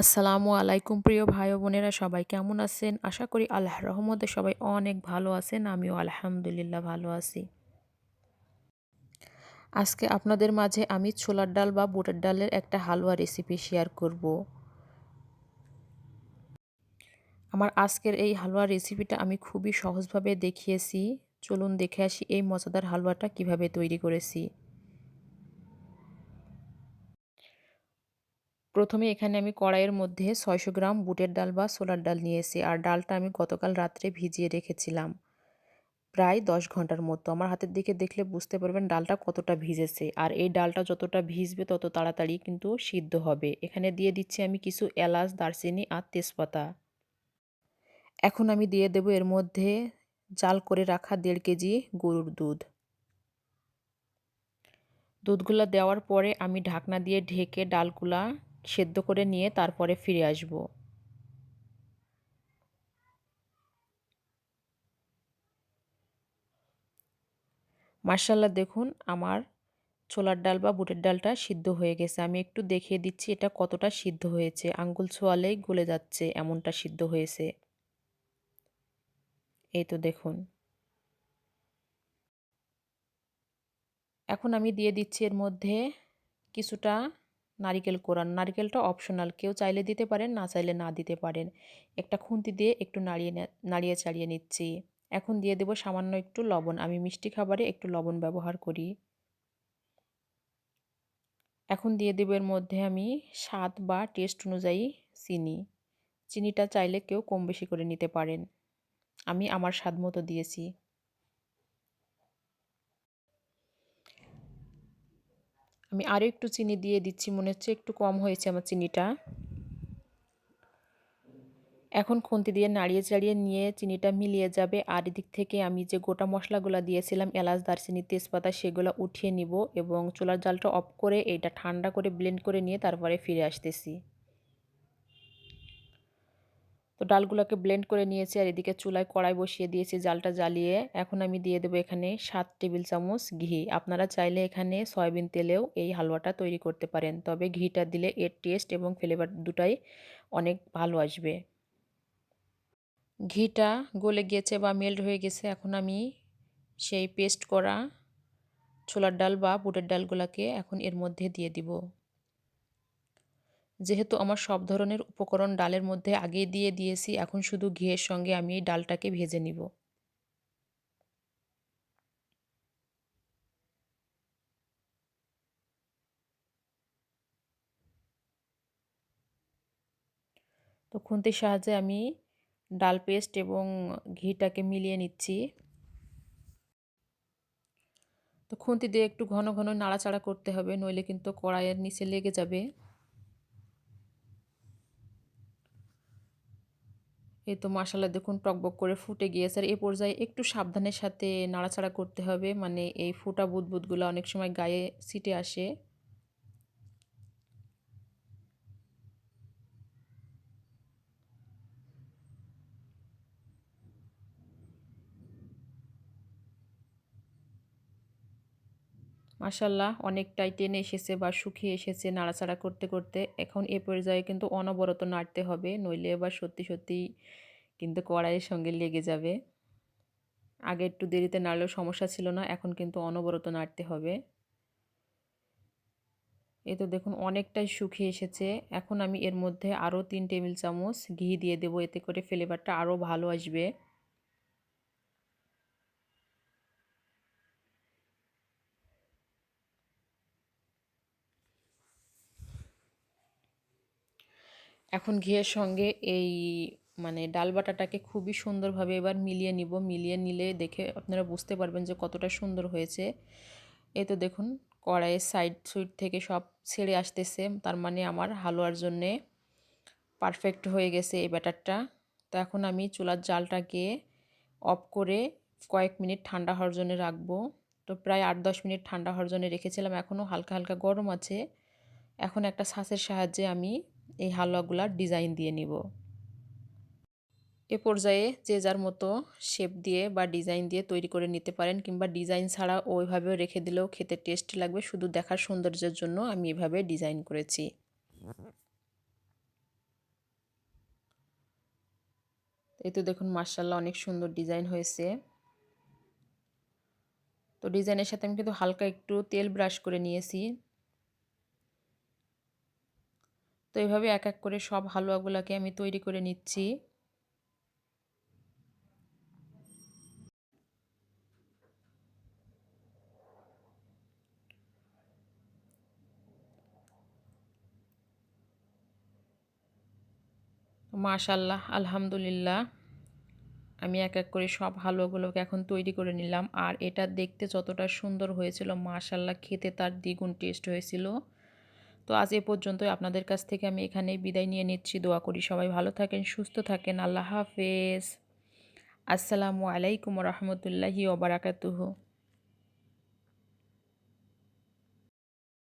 আসসালামু আলাইকুম প্রিয় ভাই বোনেরা, সবাই কেমন আছেন? আশা করি আল্লাহর রহমতে সবাই অনেক ভালো আছেন, আমিও আলহামদুলিল্লাহ ভালো আছি। আজকে আপনাদের মাঝে আমি ছোলার ডাল বা বুটের ডালের একটা হালুয়া রেসিপি শেয়ার করব। আমার আজকের এই হালুয়া রেসিপিটা আমি খুবই সহজভাবে দেখিয়েছি। চলুন দেখে আসি এই মজাদার হালুয়াটা কীভাবে তৈরি করেছি। প্রথমে এখানে আমি কড়াইয়ের মধ্যে ছয়শো গ্রাম বুটের ডাল বা সোলার ডাল নিয়েছি। আর ডালটা আমি গতকাল রাত্রে ভিজিয়ে রেখেছিলাম। প্রায় দশ ঘণ্টার মতো। আমার হাতের দিকে দেখলে বুঝতে পারবেন ডালটা কতটা ভিজেছে। আর এই ডালটা যতটা ভিজবে তত তাড়াতাড়ি কিন্তু সিদ্ধ হবে। এখানে দিয়ে দিচ্ছি আমি কিছু এলাচ, দারচিনি আর তেজপাতা। এখন আমি দিয়ে দেব এর মধ্যে জাল করে রাখা দেড় কেজি গরুর দুধ। দুধগুলো দেওয়ার পরে আমি ঢাকনা দিয়ে ঢেকে ডালগুলা সেদ্ধ করে নিয়ে তারপরে ফিরে আসব। মার্শাল্লাহ দেখুন, আমার ছোলার ডাল বা বুটের ডালটা সিদ্ধ হয়ে গেছে। আমি একটু দেখিয়ে দিচ্ছি এটা কতটা সিদ্ধ হয়েছে। আঙ্গুল ছোয়ালেই গলে যাচ্ছে এমনটা সিদ্ধ হয়েছে। এই তো দেখুন। এখন আমি দিয়ে দিচ্ছি এর মধ্যে কিছুটা নারিকেল কোরান। নারিকেলটা অপশনাল কেউ চাইলে দিতে পারেন, না চাইলে না দিতে পারেন। একটা খুন্তি দিয়ে একটু নাড়িয়ে নাড়িয়ে চাড়িয়ে নিচ্ছি। এখন দিয়ে দেব সামান্য একটু লবণ। আমি মিষ্টি খাবারে একটু লবণ ব্যবহার করি। এখন দিয়ে দেব এর মধ্যে আমি স্বাদ বা টেস্ট অনুযায়ী চিনি। চিনিটা চাইলে কেউ কম বেশি করে নিতে পারেন। আমি আমার স্বাদ মতো দিয়েছি। আমি আরও একটু চিনি দিয়ে দিচ্ছি, মনে হচ্ছে একটু কম হয়েছে আমার চিনিটা। এখন খুন্তি দিয়ে নাড়িয়ে চাড়িয়ে নিয়ে চিনিটা মিলিয়ে যাবে, আর এদিক থেকে আমি যে গোটা মশলাগুলো দিয়েছিলাম, এলাচ, দারচিনি, তেজপাতা, সেগুলো উঠিয়ে নিব এবং চুলার জালটা অফ করে এটা ঠান্ডা করে ব্লেন্ড করে নিয়ে তারপরে ফিরে আসতেছি। ডালগুলোকে ব্লেন্ড করে নিয়েছি আর এদিকে চুলায় কড়াই বসিয়ে দিয়েছি জালটা জ্বালিয়ে। এখন আমি দিয়ে দেবো এখানে সাত টেবিল চামচ ঘি। আপনারা চাইলে এখানে সয়াবিন তেলেও এই হালুয়াটা তৈরি করতে পারেন। তবে ঘিটা দিলে এর টেস্ট এবং ফ্লেভার দুটাই অনেক ভালো আসবে। ঘিটা গলে গিয়েছে বা মেল্ট হয়ে গেছে, এখন আমি সেই পেস্ট করা ছোলার ডাল বা বুটের ডালগুলোকে এখন এর মধ্যে দিয়ে দিব। যেহেতু আমার সব ধরনের উপকরণ ডালের মধ্যে আগে দিয়ে দিয়েছি, এখন শুধু ঘিয়ের সঙ্গে আমি এই ডালটাকে ভেজে নিব। তো খুন্তির সাহায্যে আমি ডাল পেস্ট এবং ঘিটাকে মিলিয়ে নিচ্ছি। তো খুন্তি দিয়ে একটু ঘন ঘন নাড়াচাড়া করতে হবে, নইলে কিন্তু কড়াইয়ের নিচে লেগে যাবে। এই তো মশালা দেখুন টকবক করে ফুটে গিয়েছে। আর এ পর্যায়ে একটু সাবধানের সাথে নাড়াচাড়া করতে হবে। মানে এই ফুটা বুদবুদগুলো অনেক সময় গায়ে সিটে আসে। মাসাল্লাহ অনেকটাই টেনে এসেছে বা শুকিয়ে এসেছে নাড়াচাড়া করতে করতে। এখন এ পর্যায়ে কিন্তু অনবরত নাড়তে হবে, নইলে এবার সত্যি সত্যি কিন্তু কড়াইয়ের সঙ্গে লেগে যাবে। আগে একটু দেরিতে নাড়লেও সমস্যা ছিল না, এখন কিন্তু অনবরত নাড়তে হবে। এ তো দেখুন অনেকটাই শুকিয়ে এসেছে। এখন আমি এর মধ্যে আরও তিন টেবিল চামচ ঘি দিয়ে দেবো, এতে করে ফ্লেভারটা আরও ভালো আসবে। এখন ঘিয়ের সঙ্গে এই মানে ডাল বাটাটাকে খুবই সুন্দরভাবে এবার মিলিয়ে নিব। মিলিয়ে নিলে দেখে আপনারা বুঝতে পারবেন যে কতটা সুন্দর হয়েছে। এ তো দেখুন, কড়াইয়ের সাইড সুইড থেকে সব ছেড়ে আসতেছে। তার মানে আমার হালুয়ার জন্যে পারফেক্ট হয়ে গেছে এই ব্যাটারটা। তো এখন আমি চুলার জালটাকে অফ করে কয়েক মিনিট ঠান্ডা হওয়ার জন্য রাখব। তো প্রায় আট দশ মিনিট ঠান্ডা হওয়ার জন্য রেখেছিলাম। এখনও হালকা হালকা গরম আছে। এখন একটা শ্বাসের সাহায্যে আমি এই হালুয়াগুলার ডিজাইন দিয়ে নিব। এ পর্যায়ে যে যার মতো শেপ দিয়ে বা ডিজাইন দিয়ে তৈরি করে নিতে পারেন কিংবা ডিজাইন ছাড়া ওইভাবে রেখে দিলেও খেতে টেস্ট লাগবে, শুধু দেখার সৌন্দর্যের জন্য আমি এভাবে ডিজাইন করেছি। এই তো দেখুন মার্শাল্লাহ অনেক সুন্দর ডিজাইন হয়েছে। তো ডিজাইনের সাথে আমি কিন্তু হালকা একটু তেল ব্রাশ করে নিয়েছি। তো এইভাবে এক এক করে সব হালুয়াগুলোকে আমি তৈরি করে নিচ্ছি। মাশাল্লাহ আলহামদুলিল্লাহ। আমি এক এক করে সব হালুয়াগুলোকে এখন তৈরি করে নিলাম। আর এটা দেখতে যতটা সুন্দর হয়েছিল মাশাল্লাহ খেতে তার দ্বিগুণ টেস্ট হয়েছিল। তো আজ এ পর্যন্তই আপনাদের কাছ থেকে আমি এখানে বিদায় নিয়ে নিচ্ছি। দোয়া করি সবাই ভালো থাকেন, সুস্থ থাকেন। আল্লাহ হাফেজ। আসসালামু আলাইকুম রহমতুল্লাহি ওবরাকাতুহু